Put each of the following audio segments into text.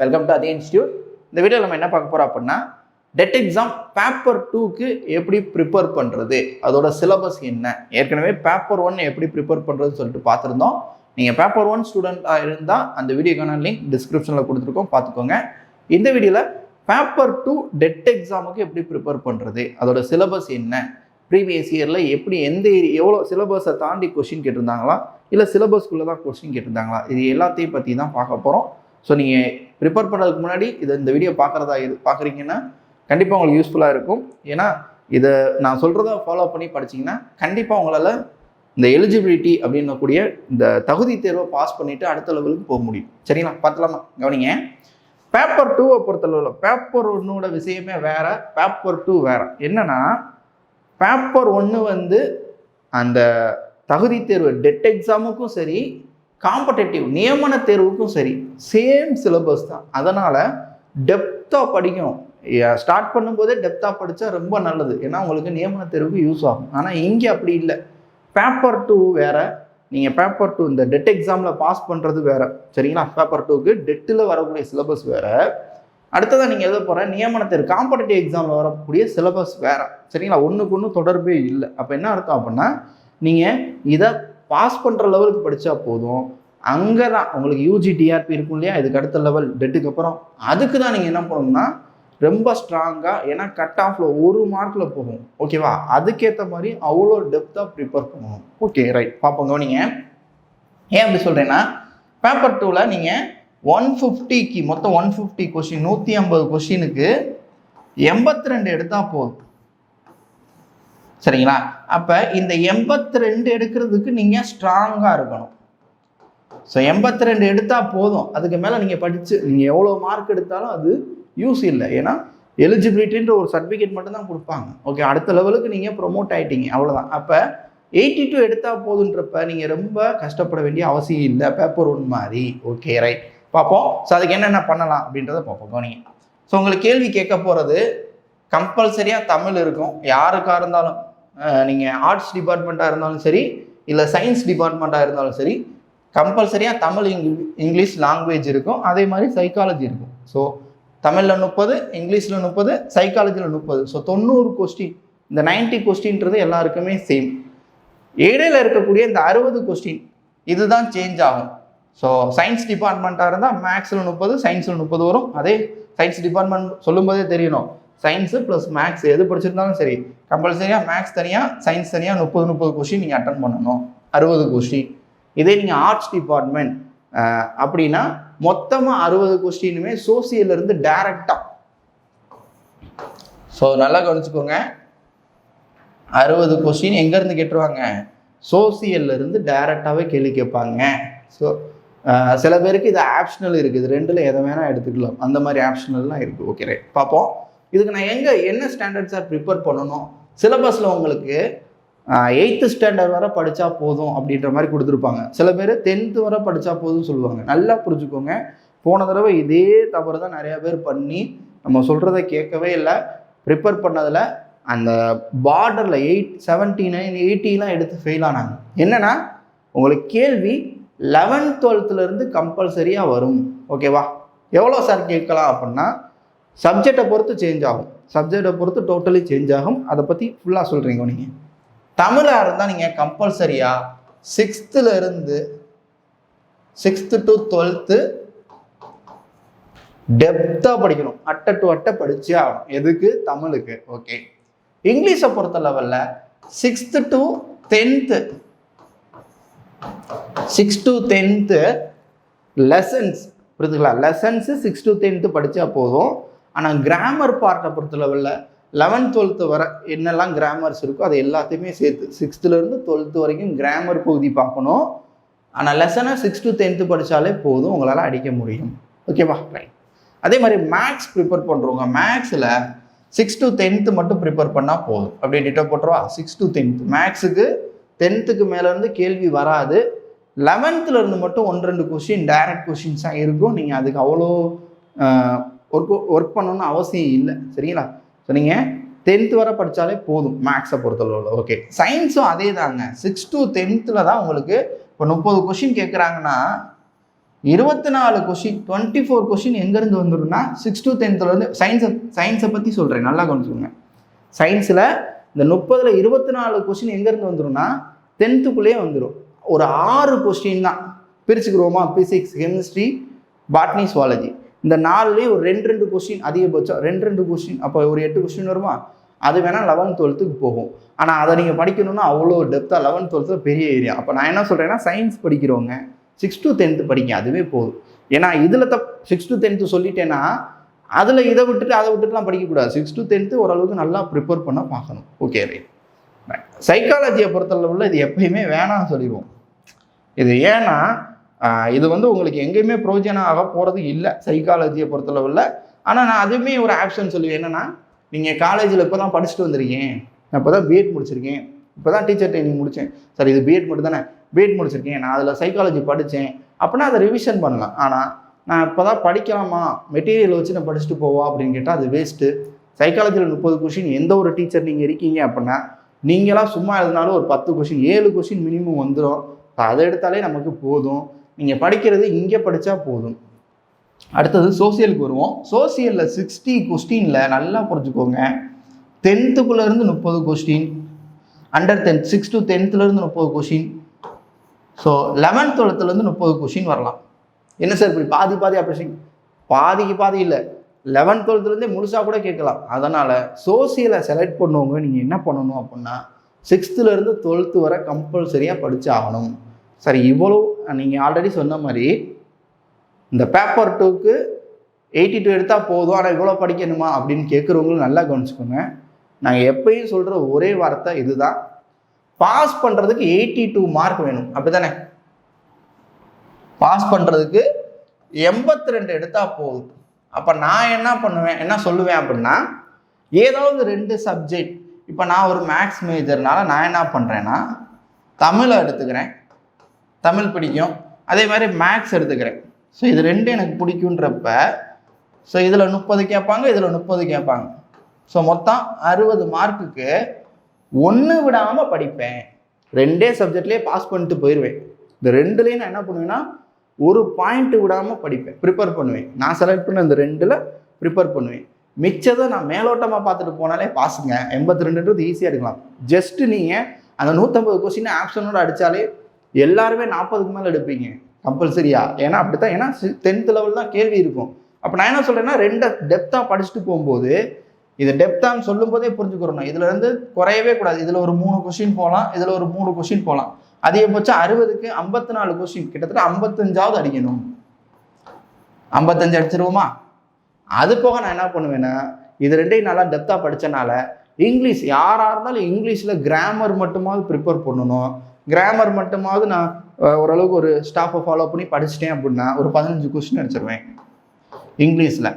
Welcome to அதே institute இந்த வீடியோவில் நம்ம என்ன பார்க்க போகிறோம் அப்படின்னா டெட் எக்ஸாம் பேப்பர் டூக்கு எப்படி ப்ரிப்பேர் பண்ணுறது அதோட சிலபஸ் என்ன? ஏற்கனவே பேப்பர் ஒன் எப்படி ப்ரிப்பேர் பண்ணுறதுன்னு சொல்லிட்டு பார்த்துருந்தோம். நீங்கள் பேப்பர் ஒன் ஸ்டூடெண்ட்டாக இருந்தால் அந்த வீடியோக்கான லிங்க் டிஸ்கிரிப்ஷனில் கொடுத்துருக்கோம். பார்த்துக்கோங்க. இந்த வீடியோவில் பேப்பர் டூ டெட் எக்ஸாமுக்கு எப்படி ப்ரிப்பேர் பண்ணுறது அதோட சிலபஸ் என்ன? ப்ரீவியஸ் இயரில் எப்படி எந்த எவ்வளோ சிலபஸை தாண்டி கொஷின் கேட்டிருந்தாங்களா? இல்லை சிலபஸ்க்குள்ளே தான் கொஸ்டின் கேட்டிருந்தாங்களா? இது எல்லாத்தையும் பற்றி தான் பார்க்க போகிறோம் ஸோ நீங்கள் ப்ரிப்பேர் பண்ணுறதுக்கு முன்னாடி இதை இந்த வீடியோ பார்க்குறதா இது பார்க்குறீங்கன்னா கண்டிப்பாக உங்களுக்கு யூஸ்ஃபுல்லாக இருக்கும். ஏன்னா இதை நான் சொல்கிறத ஃபாலோ பண்ணி படிச்சீங்கன்னா கண்டிப்பாக உங்களால் இந்த எலிஜிபிலிட்டி அப்படின்னக்கூடிய இந்த தகுதி தேர்வை பாஸ் பண்ணிவிட்டு அடுத்த லெவலுக்கு போக முடியும். சரிங்களா? பார்த்தலாமா கவனிங்க. பேப்பர் டூவை பொறுத்தளவில் பேப்பர் ஒன்னோட விஷயமே வேறு பேப்பர் டூ வேறு. என்னன்னா பேப்பர் ஒன்று வந்து அந்த தகுதி தேர்வு டெட் எக்ஸாமுக்கும் சரி காம்படேட்டிவ் நியமன தேர்வுக்கும் சரி சேம் சிலபஸ் தான். அதனால் டெப்த்தாக படிக்கணும். ஸ்டார்ட் பண்ணும்போதே டெப்த்தாக படித்தா ரொம்ப நல்லது. ஏன்னா உங்களுக்கு நியமன தேர்வுக்கு யூஸ் ஆகும். ஆனால் இங்கே அப்படி இல்லை. பேப்பர் டூ வேறு. நீங்கள் பேப்பர் டூ இந்த டெட் எக்ஸாமில் பாஸ் பண்ணுறது வேறு. சரிங்களா? பேப்பர் டூக்கு டெட்டில் வரக்கூடிய சிலபஸ் வேறு. அடுத்ததான் நீங்கள் எழுத போகிற நியமன தேர்வு காம்படேட்டிவ் எக்ஸாமில் வரக்கூடிய சிலபஸ் வேறு. சரிங்களா? ஒன்றுக்கு ஒன்று தொடர்பே இல்லை. அப்போ என்ன அர்த்தம் அப்படின்னா நீங்கள் இதை பாஸ் பண்ணுற லெவலுக்கு படித்தா போதும். அங்கே தான் உங்களுக்கு யூஜி டிஆர்பி இருக்கும் இல்லையா? இதுக்கு அடுத்த லெவல் டெட்டுக்கு அப்புறம் அதுக்கு தான் நீங்கள் என்ன பண்ணணும்னா ரொம்ப ஸ்ட்ராங்காக ஏன்னா கட் ஆஃபில் ஒரு மார்க்கில் போகும். ஓகேவா அதுக்கேற்ற மாதிரி அவ்வளோ டெப்த்தாக ப்ரிப்பேர் பண்ணணும். ஓகே ரைட் பார்ப்போம் கவனிங்க. ஏன் அப்படி சொல்கிறேன்னா பேப்பர் டூவில் நீங்கள் ஒன் ஃபிஃப்டிக்கு மொத்தம் ஒன் ஃபிஃப்டி கொஷின் நூற்றி ஐம்பது கொஷினுக்கு எண்பத்தி ரெண்டு எடுத்தால் போதும். சரிங்களா? அப்போ இந்த எண்பத்தி ரெண்டு எடுக்கிறதுக்கு நீங்கள் ஸ்ட்ராங்காக இருக்கணும். ஸோ எண்பத்தி ரெண்டு எடுத்தால் போதும். அதுக்கு மேலே நீங்கள் படித்து நீங்கள் எவ்வளோ மார்க் எடுத்தாலும் அது யூஸ் இல்லை. ஏன்னா எலிஜிபிலிட்டின்ற ஒரு சர்டிஃபிகேட் மட்டும்தான் கொடுப்பாங்க. ஓகே அடுத்த லெவலுக்கு நீங்கள் ப்ரொமோட் ஆகிட்டீங்க அவ்வளோதான் அப்போ எயிட்டி டூ எடுத்தால் போதுன்றப்ப நீங்கள் ரொம்ப கஷ்டப்பட வேண்டிய அவசியம் இல்லை. பேப்பர் ஒன் மாதிரி. ஓகே ரைட் பார்ப்போம். ஸோ அதுக்கு என்னென்ன பண்ணலாம் அப்படின்றத பார்ப்போம். கவனிங்க. ஸோ உங்களுக்கு கேள்வி கேட்க போகிறது கம்பல்சரியாக தமிழ் இருக்கும். யாருக்காக இருந்தாலும். நீங்கள் ஆர்ட்ஸ் டிபார்ட்மெண்ட்டாக இருந்தாலும் சரி இல்லை சயின்ஸ் டிபார்ட்மெண்ட்டாக இருந்தாலும் சரி கம்பல்சரியாக தமிழ் இங்கு இங்கிலீஷ் லாங்குவேஜ் இருக்கும். அதே மாதிரி சைக்காலஜி இருக்கும். ஸோ தமிழில் முப்பது இங்கிலீஷில் முப்பது சைக்காலஜியில் முப்பது. ஸோ தொண்ணூறு கொஸ்டின் இந்த 90 கொஸ்டின்றது எல்லாருக்குமே சேம் ஏழையில் இருக்கக்கூடிய இந்த அறுபது கொஸ்டின் இதுதான் சேஞ்ச் ஆகும். ஸோ சயின்ஸ் டிபார்ட்மெண்ட்டாக இருந்தால் மேக்ஸில் முப்பது சயின்ஸில் முப்பது வரும். அதே சயின்ஸ் டிபார்ட்மெண்ட் சொல்லும்போதே தெரியணும். சயின்ஸு ப்ளஸ் மேக்ஸ் எது படிச்சிருந்தாலும் சரி கம்பல்சரியாக மேக்ஸ் தனியாக சயின்ஸ் தனியாக முப்பது முப்பது கொஸ்டின் நீங்கள் அட்டன் பண்ணணும். அறுபது கொஸ்டின் இதே நீங்கள் ஆர்ட்ஸ் டிபார்ட்மெண்ட் அப்படின்னா மொத்தமாக அறுபது கொஸ்டினுமே இருந்து டைரக்டாக ஸோ நல்லா கவனிச்சுக்கோங்க. அறுபது கொஸ்டின் எங்கேருந்து கேட்டுருவாங்க? சோசியல்ல இருந்து டைரெக்டாகவே கேள்வி கேட்பாங்க. ஸோ சில பேருக்கு இது ஆப்ஷனல் இருக்குது. ரெண்டில் எதை வேணால் எடுத்துக்கலாம். அந்த மாதிரி ஆப்ஷனல்லாம் இருக்குது ஓகே ரைட் பார்ப்போம். இதுக்கு நான் எங்கே என்ன ஸ்டாண்டர்ட் சார் ப்ரிப்பேர் பண்ணணும்? சிலபஸில் உங்களுக்கு எயித்து ஸ்டாண்டர்ட் வர படித்தா போதும் அப்படின்ற மாதிரி கொடுத்துருப்பாங்க. சில பேர் டென்த்து வரை படித்தா போதும்னு சொல்லுவாங்க. நல்லா புரிஞ்சுக்கோங்க. போன தடவை இதே தவறு தான் நிறையா பேர் பண்ணி நம்ம சொல்கிறத கேட்கவே இல்லை. ப்ரிப்பேர் பண்ணதில் அந்த பார்டரில் எயிட் செவன்ட்டி நைன் எயிட்டிலாம் எடுத்து ஃபெயில் ஆனாங்க. என்னென்னா உங்களுக்கு கேள்வி லெவன்த் டுவெல்த்துலேருந்து கம்பல்சரியாக வரும். ஓகேவா எவ்வளோ சார் கேட்கலாம் அப்படின்னா சப்ஜெக்டை பொறுத்து சேஞ்ச் ஆகும். சப்ஜெக்டை பொறுத்து டோட்டலி சேஞ்ச் ஆகும். அதை பற்றி ஃபுல்லாக சொல்கிறீங்க நீங்கள் தமிழாக இருந்தால் நீங்கள் கம்பல்சரியாக சிக்ஸ்த்துலேருந்து சிக்ஸ்த்து டு டுவெல்த்து டெப்த்தாக படிக்கணும். அட்டை டு அட்டை படித்தே ஆகணும். எதுக்கு? தமிழுக்கு. ஓகே இங்கிலீஷை பொறுத்த லெவலில் sixth to tenth six to tenth lessons புரியுதுங்களா லெசன்ஸு சிக்ஸ் டு டென்த்து படித்தா போதும். ஆனால் கிராமர் பார்ட்டை பொறுத்த லெவலில் லெவன்த் டுவெல்த்து வர என்னெல்லாம் கிராமர்ஸ் இருக்கோ அது எல்லாத்தையுமே சேர்த்து சிக்ஸ்த்துலேருந்து டுவெல்த்து வரைக்கும் கிராமர் பகுதி பார்க்கணும். ஆனால் லெசனை சிக்ஸ் டு டென்த்து படித்தாலே போதும் உங்களால் அடிக்க முடியும். ஓகேவா ரைட் அதே மாதிரி மேக்ஸ் ப்ரிப்பேர் பண்ணுறவங்க மேக்ஸில் சிக்ஸ் டு டென்த்து மட்டும் ப்ரிப்பேர் பண்ணால் போதும். அப்படியே டிட்டோ போட்டுருவா சிக்ஸ் டு டென்த்து மேக்ஸுக்கு டென்த்துக்கு மேலேருந்து கேள்வி வராது. லெவன்த்தில் இருந்து மட்டும் ஒன்று ரெண்டு கொஷின் டைரக்ட் கொஷின்ஸாக இருக்கும். நீங்கள் அதுக்கு அவ்வளோ ஒர்க் ஒர்க் பண்ணணும்னு அவசியம் இல்லை. சரிங்களா? ஸோ நீங்கள் டென்த்து வரை படித்தாலே போதும் மேக்ஸை பொறுத்தளவில். ஓகே சயின்ஸும் அதே தாங்க. சிக்ஸ் டு டென்த்தில் தான் உங்களுக்கு இப்போ முப்பது கொஷின் கேட்குறாங்கன்னா இருபத்தி நாலு கொஷின் டுவெண்ட்டி ஃபோர் கொஷின் எங்கேருந்து வந்துடும்னா சிக்ஸ் டு டென்த்துலேருந்து சயின்ஸை சயின்ஸை பற்றி சொல்கிறேன் நல்லா கொஞ்சம் சயின்ஸில் இந்த முப்பதில் இருபத்தி நாலு கொஷின் எங்கேருந்து வந்துடும்னா டென்த்துக்குள்ளேயே வந்துடும் ஒரு ஆறு கொஸ்டின் தான். பிரிச்சுக்கிறோமா பிசிக்ஸ் கெமிஸ்ட்ரி பாட்னி சுவாலஜி இந்த நாலுலேயும் ஒரு ரெண்டு ரெண்டு கொஸ்டின் அதிகபட்சம். ரெண்டு ரெண்டு கொஸ்டின் அப்போ ஒரு எட்டு கொஸ்டின் வருமா? அது வேணால் லெவன்த் டுவெல்த்துக்கு போகும். ஆனால் அதை நீங்கள் படிக்கணும்னா அவ்வளோ டெப்த்தாக லெவன்த் டுவெல்த்தில் பெரிய ஏரியா அப்போ நான் என்ன சொல்கிறேன்னா சயின்ஸ் படிக்கிறவங்க சிக்ஸ் டு டென்த்து படிங்க அதுவே போதும். ஏன்னா இதில் தப் சிக்ஸ் டு டென்த்து சொல்லிட்டேன்னா அதில் இதை விட்டுட்டு அதை விட்டுட்டுலாம் படிக்கக்கூடாது. சிக்ஸ் டு டென்த்து ஓரளவுக்கு நல்லா ப்ரிப்பேர் பண்ண பார்க்கணும். ஓகே ரைட் சைக்காலஜியை பொறுத்தளவில் இது எப்பயுமே வேணாம்னு சொல்லிடுவோம். இது ஏன்னா இது வந்து உங்களுக்கு எங்கேயுமே ப்ரோஜனம் ஆக போகிறது இல்லை சைக்காலஜியை பொறுத்தளவில். ஆனால் நான் அதுவுமே ஒரு ஆப்ஷன் சொல்லுவேன். என்னென்னா நீங்கள் காலேஜில் இப்போ தான் படிச்சுட்டு வந்திருக்கேன் நான் இப்போ தான் பிஎட் முடிச்சிருக்கேன். இப்போ தான் டீச்சர் ட்ரைனிங் முடித்தேன் சார் இது பிஎட் மட்டும் தானே? பிஎட் முடிச்சிருக்கேன். நான் அதில் சைக்காலஜி படித்தேன் அப்படின்னா அதை ரிவிஷன் பண்ணலாம். ஆனால் நான் இப்போ தான் படிக்கலாமா? மெட்டீரியல் வச்சு நான் படிச்சுட்டு போவா? அப்படின்னு கேட்டால் அது வேஸ்ட்டு சைக்காலஜியில் முப்பது கொஷின் எந்த ஒரு டீச்சர் நீங்கள் இருக்கீங்க அப்படின்னா நீங்களாம் சும்மா எழுதினாலும் ஒரு பத்து கொஷின் ஏழு கொஷின் மினிமம் வந்துடும் அதை எடுத்தாலே நமக்கு போதும். நீங்கள் படிக்கிறது இங்கே படித்தா போதும். அடுத்தது சோசியலுக்கு வருவோம். சோசியலில் சிக்ஸ்டி கொஸ்டினில் நல்லா புரிஞ்சுக்கோங்க. டென்த்துக்குள்ளேருந்து முப்பது question under tenth six to டென்த்துலேருந்து முப்பது கொஷின் ஸோ லெவன்த் டுவெல்த்துலேருந்து முப்பது கொஷின் வரலாம். என்ன சார் இப்படி பாதி பாதி ஆப்ரேஷன் பாதிக்கு பாதி இல்லை. லெவன்த் டுவெல்த்துலேருந்தே முழுசாக கூட கேட்கலாம். அதனால் சோசியலை செலக்ட் பண்ணுவவங்க நீங்கள் என்ன பண்ணணும் அப்படின்னா சிக்ஸ்த்துலேருந்து டுவெல்த்து வரை கம்பல்சரியாக படித்து ஆகணும் சரி இவ்வளோ நீங்கள் ஆல்ரெடி சொன்ன மாதிரி இந்த பேப்பர் டூக்கு எயிட்டி டூ எடுத்தால் போதும் ஆனால் இவ்வளோ படிக்கணுமா அப்படின்னு கேட்குறவங்களும் நல்லா கவனிச்சுக்கோங்க. நாங்கள் எப்பயும் சொல்கிற ஒரே வார்த்தை இதுதான். பாஸ் பண்ணுறதுக்கு எயிட்டி டூ மார்க் வேணும். அப்படி தானே பாஸ் பண்ணுறதுக்கு எண்பத்தி ரெண்டு எடுத்தால் போதும். அப்போ நான் என்ன பண்ணுவேன்? என்ன சொல்லுவேன் அப்படின்னா ஏதாவது ரெண்டு சப்ஜெக்ட் இப்போ நான் ஒரு மேக்ஸ் மேஜர்னால நான் என்ன பண்ணுறேன்னா தமிழை எடுத்துக்கிறேன். தமிழ் பிடிக்கும். அதே மாதிரி மேக்ஸ் எடுத்துக்கிறேன். ஸோ இது ரெண்டும் எனக்கு பிடிக்குன்றப்ப ஸோ இதில் முப்பது கேட்பாங்க இதில் முப்பது கேட்பாங்க. ஸோ மொத்தம் அறுபது மார்க்குக்கு ஒன்று விடாமல் படிப்பேன். ரெண்டே சப்ஜெக்ட்லேயே பாஸ் பண்ணிட்டு போயிடுவேன் இந்த ரெண்டுலேயும் நான் என்ன பண்ணுவேன்னா ஒரு பாயிண்ட் விடாமல் படிப்பேன். ப்ரிப்பேர் பண்ணுவேன். நான் செலக்ட் பண்ண இந்த ரெண்டில் ப்ரிப்பேர் பண்ணுவேன். மிச்சதை நான் மேலோட்டமாக பார்த்துட்டு போனாலே பாஸுங்க எண்பத்தி ரெண்டுன்றது ஈஸியாக எடுக்கலாம். ஜஸ்ட்டு நீங்கள் அந்த நூற்றம்பது கொஸ்டின் ஆப்ஷனோட அடித்தாலே எல்லாருமே நாற்பதுக்கு மேலே எடுப்பீங்க. கம்பல்சரியா. ஏன்னா அப்படி தான் ஏன்னா டென்த் லெவல் தான் கேள்வி இருக்கும். அப்போ நான் என்ன சொல்கிறேன்னா ரெண்டை டெப்த்தாக படிச்சுட்டு போகும்போது இது டெப்த்தான்னு சொல்லும் போதே புரிஞ்சுக்கிறோம் இதுல இருந்து குறையவே கூடாது. இதில் ஒரு மூணு கொஸ்டின் போகலாம் இதில் ஒரு மூணு கொஸ்டின் போகலாம் அதிகபட்சம் அறுபதுக்கு ஐம்பத்தி நாலு கொஸ்டின் கிட்டத்தட்ட ஐம்பத்தஞ்சாவது அடிக்கணும். ஐம்பத்தஞ்சு அடிச்சிருவோமா? அது போக நான் என்ன பண்ணுவேன்னா இது ரெண்டையும் நல்லா டெப்த்தாக படித்தனால இங்கிலீஷ் யாராக இருந்தாலும் இங்கிலீஷில் கிராமர் மட்டுமாவது ப்ரிப்பேர் பண்ணணும். கிராமர் மட்டுமாவது நான் ஓரளவுக்கு ஒரு ஸ்டாஃபை ஃபாலோ பண்ணி படிச்சிட்டேன் அப்படின்னா ஒரு பதினஞ்சு கொஸ்டின் அடிச்சிருவேன். இங்கிலீஷில்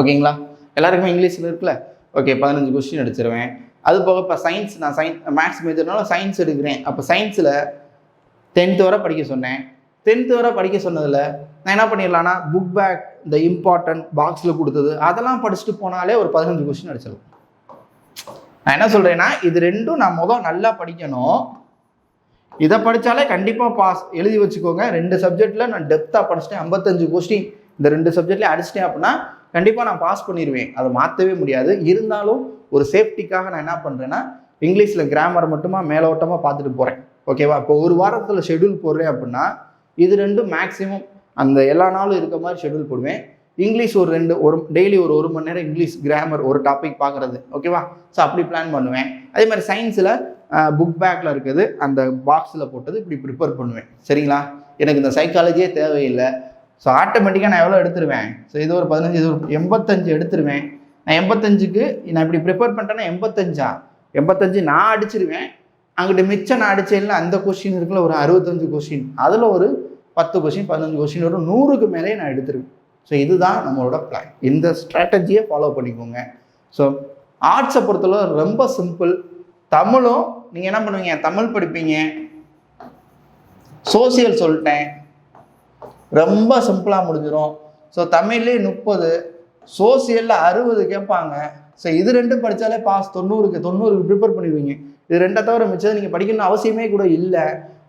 ஓகேங்களா? எல்லாருக்குமே இங்கிலீஷில் இருக்குல்ல? ஓகே பதினஞ்சு கொஸ்டின் அடிச்சிருவேன். அது போக இப்போ சயின்ஸ் நான் சயின்ஸ் மேக்ஸ் மேஜர்னால சயின்ஸ் எடுக்கிறேன். அப்போ சயின்ஸில் டென்த்து வரை படிக்க சொன்னேன். டென்த்து வரை படிக்க சொன்னதில் நான் என்ன பண்ணிடலான்னா புக் பேக் இந்த இம்பார்ட்டன்ட் பாக்ஸில் கொடுத்தது அதெல்லாம் படிச்சுட்டு போனாலே ஒரு பதினஞ்சு கொஸ்டின் அடிச்சிடலாம் நான் என்ன சொல்கிறேன்னா இது ரெண்டும் நான் முதல் நல்லா படிக்கணும். இதை படித்தாலே கண்டிப்பாக பாஸ் எழுதி வச்சுக்கோங்க. ரெண்டு சப்ஜெக்டில் நான் டெப்த்தாக படிச்சிட்டேன். ஐம்பத்தஞ்சு கொஸ்டின் இந்த ரெண்டு சப்ஜெக்ட்லேயே அடிச்சிட்டேன் அப்படின்னா கண்டிப்பாக நான் பாஸ் பண்ணிடுவேன் அதை மாற்றவே முடியாது. இருந்தாலும் ஒரு சேஃப்டிக்காக நான் என்ன பண்ணுறேன்னா இங்கிலீஷில் கிராமர் மட்டுமா மேலோட்டமாக பார்த்துட்டு போகிறேன் ஓகேவா இப்போ ஒரு வாரத்தில் ஷெட்யூல் போடுறேன் அப்படின்னா இது ரெண்டும் மேக்ஸிமம் அந்த எல்லா நாளும் இருக்க மாதிரி ஷெட்யூல் போடுவேன். இங்கிலீஷ் ஒரு ரெண்டு ஒரு டெய்லி ஒரு ஒரு மணி நேரம் இங்கிலீஷ் கிராமர் ஒரு டாபிக் பார்க்குறது. ஓகேவா ஸோ அப்படி பிளான் பண்ணுவேன். அதே மாதிரி சயின்ஸில் புக் பேக்கில் இருக்குது. அந்த பாக்ஸில் போட்டது இப்படி ப்ரிப்பேர் பண்ணுவேன். சரிங்களா? எனக்கு இந்த சைக்காலஜியே தேவையில்லை. ஸோ ஆட்டோமேட்டிக்காக நான் எவ்வளோ எடுத்துருவேன்? ஸோ இது ஒரு பதினஞ்சு இது ஒரு எண்பத்தஞ்சு எடுத்துருவேன். நான் எண்பத்தஞ்சுக்கு நான் இப்படி ப்ரிப்பேர் பண்ணிட்டேன்னா எண்பத்தஞ்சா? எண்பத்தஞ்சு நான் அடிச்சிருவேன். அங்கிட்ட மிச்சம் நான் அடிச்சேன்ல அந்த கொஸ்டின் இருக்குல்ல ஒரு அறுபத்தஞ்சு கொஸ்டின் அதில் ஒரு பத்து கொஸ்டின் பதினஞ்சு கொஸ்டின் வரும் நூறுக்கு மேலே நான் எடுத்துருவேன். ஸோ இதுதான் நம்மளோட பிளான் இந்த ஸ்ட்ராட்டஜியை ஃபாலோ பண்ணிக்கோங்க. ஸோ ஆர்ட்ஸை பொறுத்தளவு ரொம்ப சிம்பிள் தமிழும் நீங்கள் என்ன பண்ணுவீங்க? தமிழ் படிப்பீங்க. சோசியல் சொல்லிட்டேன். ரொம்ப சிம்பிளாக முடிஞ்சிடும் ஸோ தமிழ்லேயே முப்பது சோசியலில் அறுபது கேட்பாங்க. ஸோ இது ரெண்டும் படித்தாலே பாஸ் தொண்ணூறுக்கு தொண்ணூறுக்கு ப்ரிப்பேர் பண்ணிடுவீங்க. இது ரெண்டை தவிர மிச்சது நீங்கள் படிக்கணும்னு அவசியமே கூட இல்லை.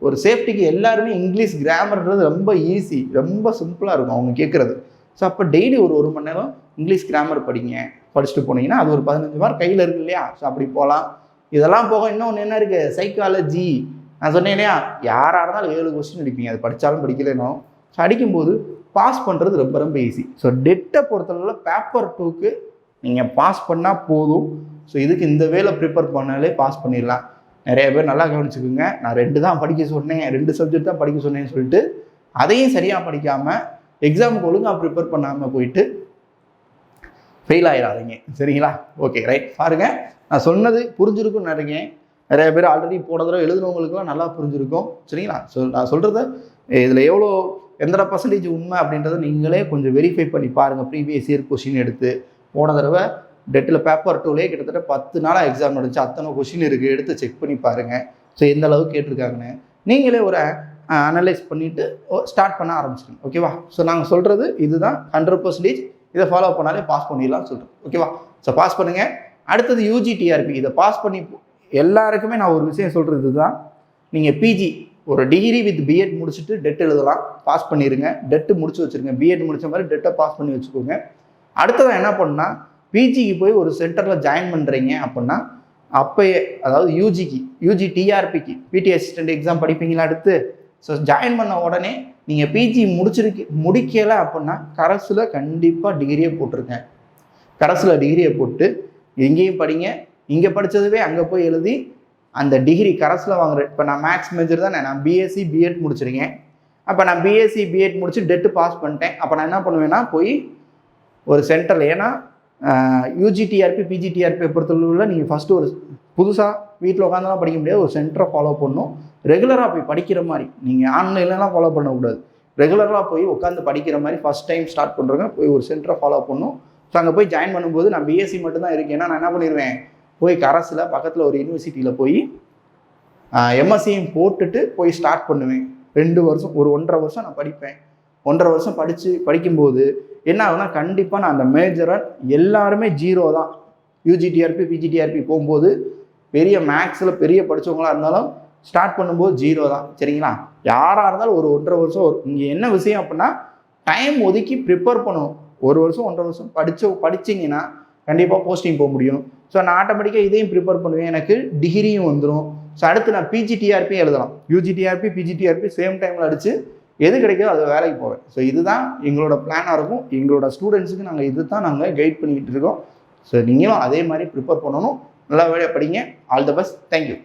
ஒரு சேஃப்டிக்கு எல்லாருமே இங்கிலீஷ் கிராமர்ன்றது ரொம்ப ஈஸி ரொம்ப சிம்பிளாக இருக்கும் அவங்க கேட்குறது. ஸோ அப்போ டெய்லி ஒரு ஒரு மணி நேரம் இங்கிலீஷ் கிராமர் படிங்க. படிச்சுட்டு போனீங்கன்னா அது ஒரு பதினஞ்சு மார்க் கையில் இருக்கு இல்லையா? ஸோ அப்படி போகலாம் இதெல்லாம் போக இன்னொன்று என்ன இருக்குது சைக்காலஜி நான் சொன்னேன் இல்லையா? யாராக இருந்தாலும் ஏழு கொஸ்டின் அடிப்பீங்க. அது படித்தாலும் படிக்கலைனோ ஸோ அடிக்கும்போது பாஸ் பண்ணுறது ரொம்ப ரொம்ப ஈஸி ஸோ டெட்டை பொறுத்தளவில் பேப்பர் டூக்கு நீங்கள் பாஸ் பண்ணால் போதும். ஸோ இதுக்கு இந்த வேலை ப்ரிப்பேர் பண்ணாலே பாஸ் பண்ணிடலாம். நிறைய பேர் நல்லா கவனிச்சுக்கோங்க. நான் ரெண்டு தான் படிக்க சொன்னேன். ரெண்டு சப்ஜெக்ட் தான் படிக்க சொன்னேன்னு சொல்லிட்டு அதையும் சரியாக படிக்காமல் எக்ஸாமுக்கு ஒழுங்காக ப்ரிப்பேர் பண்ணாமல் போயிட்டு ஃபெயில் ஆகிடாதீங்க சரிங்களா? ஓகே ரைட் பாருங்கள் நான் சொன்னது புரிஞ்சிருக்கும்னு நினைக்கிறேன். நிறைய பேர் ஆல்ரெடி போன தடவை எழுதுனவங்களுக்குலாம் நல்லா புரிஞ்சிருக்கும். சரிங்களா? சொல் நான் சொல்கிறத இதில் எவ்வளோ எந்த பர்சன்டேஜ் உண்மை அப்படின்றத நீங்களே கொஞ்சம் வெரிஃபை பண்ணி பாருங்கள் ப்ரீவியஸ் இயர் கொஷின் எடுத்து போன தடவை டெட்டில் பேப்பர் டூலே கிட்டத்தட்ட பத்து நாளாக எக்ஸாம் நடந்துச்சு. அத்தனை கொஷின் இருக்குது எடுத்து செக் பண்ணி பாருங்கள் ஸோ எந்த அளவுக்கு கேட்டிருக்காங்கன்னு. நீங்களே ஒரு அனலைஸ் பண்ணிவிட்டு ஸ்டார்ட் பண்ண ஆரம்பிச்சிடுங்க ஓகேவா ஸோ நாங்கள் சொல்கிறது இதுதான். ஹண்ட்ரட் பர்சன்டேஜ் இதை ஃபாலோ பண்ணாலே பாஸ் பண்ணிடலாம்னு சொல்கிறோம் ஓகேவா ஸோ பாஸ் பண்ணுங்கள் அடுத்தது யூஜிடிஆர்பி இதை பாஸ் பண்ணி எல்லாருக்குமே நான் ஒரு விஷயம் சொல்கிறது இதுதான். நீங்கள் பிஜி ஒரு டிகிரி வித் பிஎட் முடிச்சுட்டு டெட் எழுதலாம். பாஸ் பண்ணிடுங்க டெட்டு முடிச்சு வச்சுருங்க. பிஎட் முடிச்ச மாதிரி டெட்டை பாஸ் பண்ணி வச்சுக்கோங்க. அடுத்ததான் என்ன பண்ணால் பிஜிக்கு போய் ஒரு சென்டரில் ஜாயின் பண்ணுறீங்க அப்படின்னா அப்போயே அதாவது யூஜிக்கு யூஜி டிஆர்பிக்கு பிடி அசிஸ்டன்ட் எக்ஸாம் படிப்பீங்களா அடுத்து? ஸோ ஜாயின் பண்ண உடனே நீங்கள் பிஜி முடிச்சிருக்கி முடிக்கலை அப்படின்னா கரஸில் கண்டிப்பாக டிகிரியை போட்டிருக்கேன் கரஸில் டிகிரியை போட்டு எங்கேயும் படிங்க. இங்கே படித்ததுவே அங்கே போய் எழுதி அந்த டிகிரி கரஸில் வாங்குற இப்போ நான் மேக்ஸ் மேஜர் தானே நான் பிஎஸ்சி பிஎட் முடிச்சிருக்கேன். அப்போ நான் பிஎஸ்சி பிஎட் முடிச்சு டெட்டு பாஸ் பண்ணிட்டேன். அப்போ நான் என்ன பண்ணுவேன்னா போய் ஒரு சென்டரில் ஏன்னா யூஜிடிஆர்பி பிஜிடிஆர்பி பொறுத்தளவில் நீங்கள் ஃபஸ்ட்டு ஒரு புதுசாக வீட்டில் உட்காந்துலாம் படிக்க முடியாது. ஒரு சென்டரை ஃபாலோ பண்ணணும். ரெகுலராக போய் படிக்கிற மாதிரி. நீங்கள் ஆன்லைன்லலாம் ஃபாலோ பண்ணக்கூடாது. ரெகுலராக போய் உட்காந்து படிக்கிற மாதிரி ஃபஸ்ட் டைம் ஸ்டார்ட் பண்ணுறவங்க போய் ஒரு சென்டரை ஃபாலோ பண்ணும் ஸோ அங்கே போய் ஜாயின் பண்ணும்போது நான் பிஎஸ்சி மட்டும்தான் இருக்கேன்னா நான் என்ன பண்ணிடுவேன் போய் கரஸில் பக்கத்தில் ஒரு யூனிவர்சிட்டியில் போய் எம்எஸ்சியும் போட்டுட்டு போய் ஸ்டார்ட் பண்ணுவேன். ரெண்டு வருஷம் ஒரு ஒன்றரை வருஷம் நான் படிப்பேன். ஒன்றரை வருஷம் படித்து படிக்கும்போது என்ன ஆகுனா கண்டிப்பாக நான் அந்த மேஜரை எல்லாருமே ஜீரோ தான். யூஜிடிஆர்பி பிஜிடிஆர்பி போகும்போது பெரிய மேக்ஸில் பெரிய படித்தவங்களாக இருந்தாலும் ஸ்டார்ட் பண்ணும்போது ஜீரோ தான். சரிங்களா? யாராக இருந்தாலும் ஒரு ஒன்றரை வருஷம் ஒரு இங்கே என்ன விஷயம் அப்படின்னா டைம் ஒதுக்கி ப்ரிப்பேர் பண்ணணும். ஒரு வருஷம் ஒன்றரை வருஷம் படித்த படிச்சிங்கன்னா கண்டிப்பாக போஸ்டிங் போக முடியும். ஸோ நான் ஆட்டோமேட்டிக்காக இதையும் ப்ரிப்பேர் பண்ணுவேன். எனக்கு டிகிரியும் வந்துடும் ஸோ அடுத்து நான் பிஜிடிஆர்பி எழுதலாம். யூஜிடிஆர்பி பிஜிடிஆர்பி சேம் டைமில் அடித்து எது கிடைக்குதோ அது வேலைக்கு போவேன். ஸோ இதுதான் எங்களோட பிளானாக இருக்கும். எங்களோட ஸ்டூடெண்ட்ஸுக்கு நாங்கள் இது தான் நாங்கள் கைட் பண்ணிக்கிட்டு இருக்கோம். ஸோ நீங்களும் அதே மாதிரி ப்ரிப்பேர் பண்ணணும். நல்லா வேலையை படிங்க. All the best thank you